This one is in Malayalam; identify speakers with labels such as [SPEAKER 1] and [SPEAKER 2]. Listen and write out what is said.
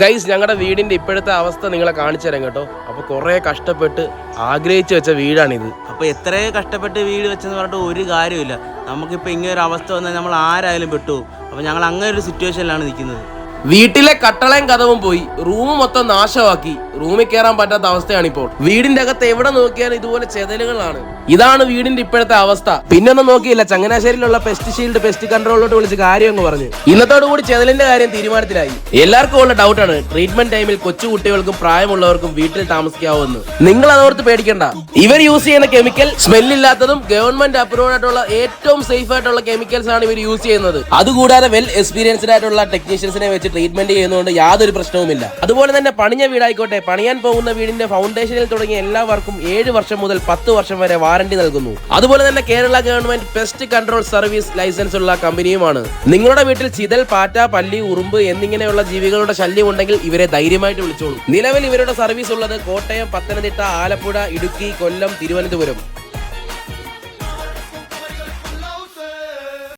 [SPEAKER 1] ഗൈസ് ഞങ്ങളുടെ വീടിന്റെ ഇപ്പോഴത്തെ അവസ്ഥ നിങ്ങളെ കാണിച്ചു തരാം കേട്ടോ. അപ്പൊ കുറെ കഷ്ടപ്പെട്ട് ആഗ്രഹിച്ചു വെച്ച വീടാണിത്.
[SPEAKER 2] അപ്പൊ എത്രയോ കഷ്ടപ്പെട്ട് വീട് വെച്ചെന്ന് പറഞ്ഞിട്ട് ഒരു കാര്യമില്ല നമുക്കിപ്പോൾ ഇങ്ങനെ ഒരു അവസ്ഥ വന്നാൽ നമ്മൾ ആരായാലും പെട്ടു അപ്പോൾ ഞങ്ങൾ അങ്ങനെ ഒരു സിറ്റുവേഷനിലാണ് നിൽക്കുന്നത്.
[SPEAKER 1] വീട്ടിലെ കട്ടളയും കഥവും പോയി. റൂം മൊത്തം നാശമാക്കി. റൂമിൽ കയറാൻ പറ്റാത്ത അവസ്ഥയാണ് ഇപ്പോൾ വീടിന്റെ അകത്ത് എവിടെ നോക്കിയാലും ഇതുപോലെ ചെതലുകളാണ്. ഇതാണ് വീടിന്റെ ഇപ്പോഴത്തെ അവസ്ഥ. പിന്നൊന്നും നോക്കിയില്ല. ചങ്ങനാശ്ശേരിയിലുള്ള പെസ്റ്റ് ഷീൽഡ് പെസ്റ്റ് കൺട്രോളിലോട്ട് വിളിച്ച് കാര്യം എന്ന് പറഞ്ഞു. ഇന്നത്തോടു കൂടി ചെതലിന്റെ കാര്യം തീരുമാനത്തിലായി. എല്ലാവർക്കും ഉള്ള ഡൗട്ടാണ് ട്രീറ്റ്മെന്റ് ടൈമിൽ കൊച്ചു കുട്ടികൾക്കും പ്രായമുള്ളവർക്കും വീട്ടിൽ താമസിക്കാവുമെന്ന് നിങ്ങൾ അതോർത്ത് പേടിക്കണ്ട. ഇവർ യൂസ് ചെയ്യുന്ന കെമിക്കൽ സ്മെല്ലില്ലാത്തതും ഗവൺമെന്റ് അപ്രൂവ്ഡ് ആയിട്ടുള്ള ഏറ്റവും സേഫ് ആയിട്ടുള്ള കെമിക്കൽസ് ആണ് ഇവർ യൂസ് ചെയ്യുന്നത്. അതുകൂടാതെ വെൽ എക്സ്പീരിയൻസ്ഡ് ആയിട്ടുള്ള ടെക്നീഷ്യൻസിനെ വെച്ച് ട്രീറ്റ്മെന്റ് ചെയ്യുന്നതുകൊണ്ട് യാതൊരു പ്രശ്നവുമില്ല. അതുപോലെ തന്നെ പണിഞ്ഞ വീടായിക്കോട്ടെ പണിയാൻ പോകുന്ന വീടിന്റെ ഫൗണ്ടേഷനിൽ തുടങ്ങിയ എല്ലാ വർക്കും ഏഴ് വർഷം മുതൽ പത്ത് വർഷം വരെ വാറണ്ടി നൽകുന്നു. അതുപോലെ തന്നെ Kerala government pest control service licence ഉള്ള കമ്പനിയുമാണ്. നിങ്ങളുടെ വീട്ടിൽ ചിതൽ പാറ്റ പല്ലി ഉറുമ്പ് എന്നിങ്ങനെയുള്ള ജീവികളുടെ ശല്യം ഉണ്ടെങ്കിൽ ഇവരെ ധൈര്യമായിട്ട് വിളിച്ചോളൂ. നിലവിൽ ഇവരുടെ സർവീസ് ഉള്ളത് കോട്ടയം പത്തനംതിട്ട ആലപ്പുഴ ഇടുക്കി കൊല്ലം തിരുവനന്തപുരം.